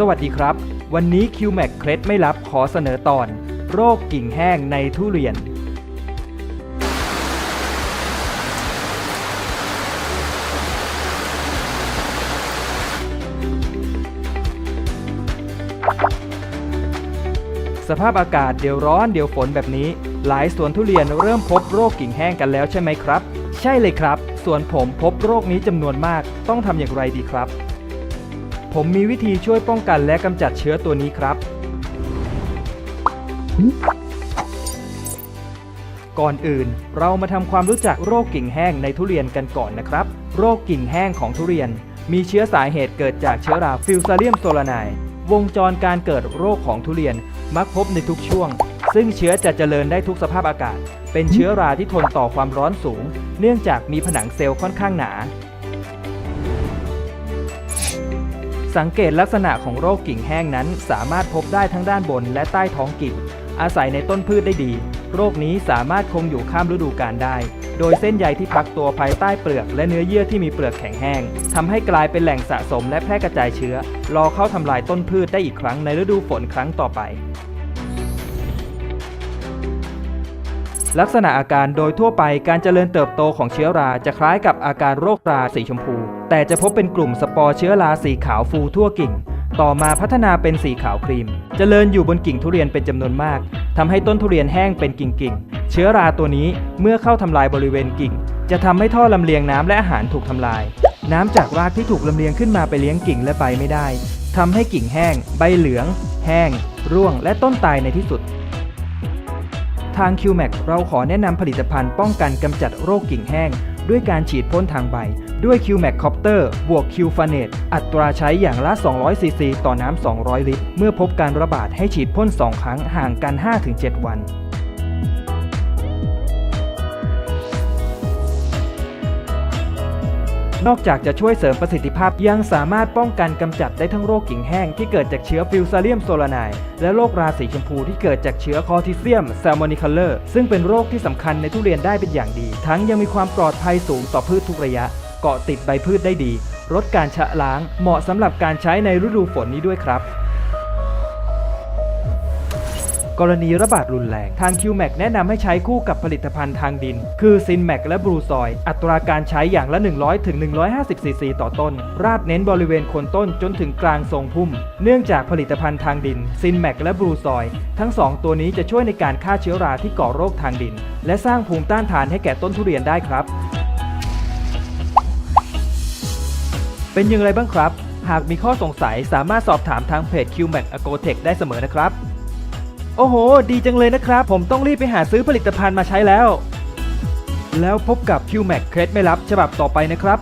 สวัสดีครับ วันนี้ QMAC เคล็ดไม่ลับขอเสนอตอน โรคกิ่งแห้งในทุเรียน สภาพอากาศเดี๋ยวร้อนเดี๋ยวฝนแบบนี้ หลายสวนทุเรียนเริ่มพบโรคกิ่งแห้งกันแล้วใช่ไหมครับ ใช่เลยครับส่วนผมพบโรคนี้จำนวนมาก ต้องทำอย่างไรดีครับ ผมมีวิธีช่วยป้องกันและกำจัดเชื้อตัวนี้ครับ ก่อนอื่นเรามาทำความรู้จักโรคกิ่งแห้งในทุเรียนกันก่อนนะครับ โรคกิ่งแห้งของทุเรียน มีเชื้อสาเหตุเกิดจากเชื้อราฟิวซาเลียมโซลานด์วงจรการเกิดโรคของทุเรียนมักพบในทุกช่วง ซึ่งเชื้อจะเจริญได้ทุกสภาพอากาศ เป็นเชื้อราที่ทนต่อความร้อนสูง เนื่องจากมีผนังเซลล์ค่อนข้างหนา สังเกตลักษณะของโรคกิ่งแห้งนั้น สามารถพบได้ทั้งด้านบนและใต้ท้องกิ่ง อาศัยในต้นพืชได้ดี โรคนี้สามารถคงอยู่ข้ามฤดูกาลได้ โดยเส้นใยที่พักตัวภายใต้เปลือกและเนื้อเยื่อที่มีเปลือกแข็งแห้งทำให้กลายเป็นแหล่งสะสมและแพร่กระจายเชื้อ รอเข้าทำลายต้นพืชได้อีกครั้งในฤดูฝนครั้งต่อไป ลักษณะอาการโดยทั่วไปการเจริญเติบโตของเชื้อราจะคล้ายกับอาการโรคราสีชมพู แต่จะพบเป็นกลุ่มสปอร์เชื้อราสีขาวฟูทั่วกิ่ง ต่อมาพัฒนาเป็นสีขาวครีม เจริญอยู่บนกิ่งทุเรียนเป็นจำนวนมากทำให้ต้นทุเรียนแห้งเป็นกิ่งๆ เชื้อราตัวนี้เมื่อเข้าทำลายบริเวณกิ่ง จะทำให้ท่อลำเลียงน้ำและอาหารถูกทำลาย น้ำจากรากที่ถูกลำเลียงขึ้นมาไปเลี้ยงกิ่งและใบไม่ได้ทำให้กิ่งแห้ง ใบเหลือง แห้ง ร่วง และต้นตายในที่สุด ทาง QMAC เราขอแนะนำผลิตภัณฑ์ป้องกันกำจัดโรคกิ่งแห้ง ด้วยการฉีดพ่นทางใบ ด้วย QMAC Copter บวก q f a n e t อัตราใช้อย่างละ 200 ซีซี ต่อน้ำ 200 ลิตร เมื่อพบการระบาดให้ฉีดพ่น 2 ครั้งห่างกัน 5-7 วัน นอกจากจะช่วยเสริมประสิทธิภาพยังสามารถป้องกันกำจัดได้ทั้งโรคกิ่งแห้งที่เกิดจากเชื้อฟิวซาเลียมโซลานายและโรคราสีชมพูที่เกิดจากเชื้อคอทิเซียมแซลมอนิคัลเลอร์ซึ่งเป็นโรคที่สำคัญในทุเรียนได้เป็นอย่างดี ทั้งยังมีความปลอดภัยสูงต่อพืชทุกระยะ เกาะติดใบพืชได้ดีลดการชะล้างเหมาะสำหรับการใช้ในฤดูฝนนี้ด้วยครับ กรณีระบาดรุนแรง ทาง QMAC แนะนำให้ใช้คู่กับผลิตภัณฑ์ทางดิน คือ Sinmac และ Blue Soil อัตราการใช้อย่างละ 100ถึง150ซีซีต่อต้น ราดเน้นบริเวณโคนต้นจนถึงกลางทรงพุ่ม เนื่องจากผลิตภัณฑ์ทางดิน Sinmac และ Blue Soil ทั้ง 2 ตัวนี้จะช่วยในการฆ่าเชื้อราที่ก่อโรคทางดิน และสร้างภูมิต้านทานให้แก่ต้นทุเรียนได้ครับ เป็นอย่างไรบ้างครับ หากมีข้อสงสัยสามารถสอบถามทางเพจ QMAC Agrotech ได้เสมอนะครับ โอ้โห ดีจังเลยนะครับ ผมต้องรีบไปหาซื้อผลิตภัณฑ์มาใช้แล้ว แล้วพบกับ QMAX เคล็ดไม่ลับฉบับต่อไปนะครับ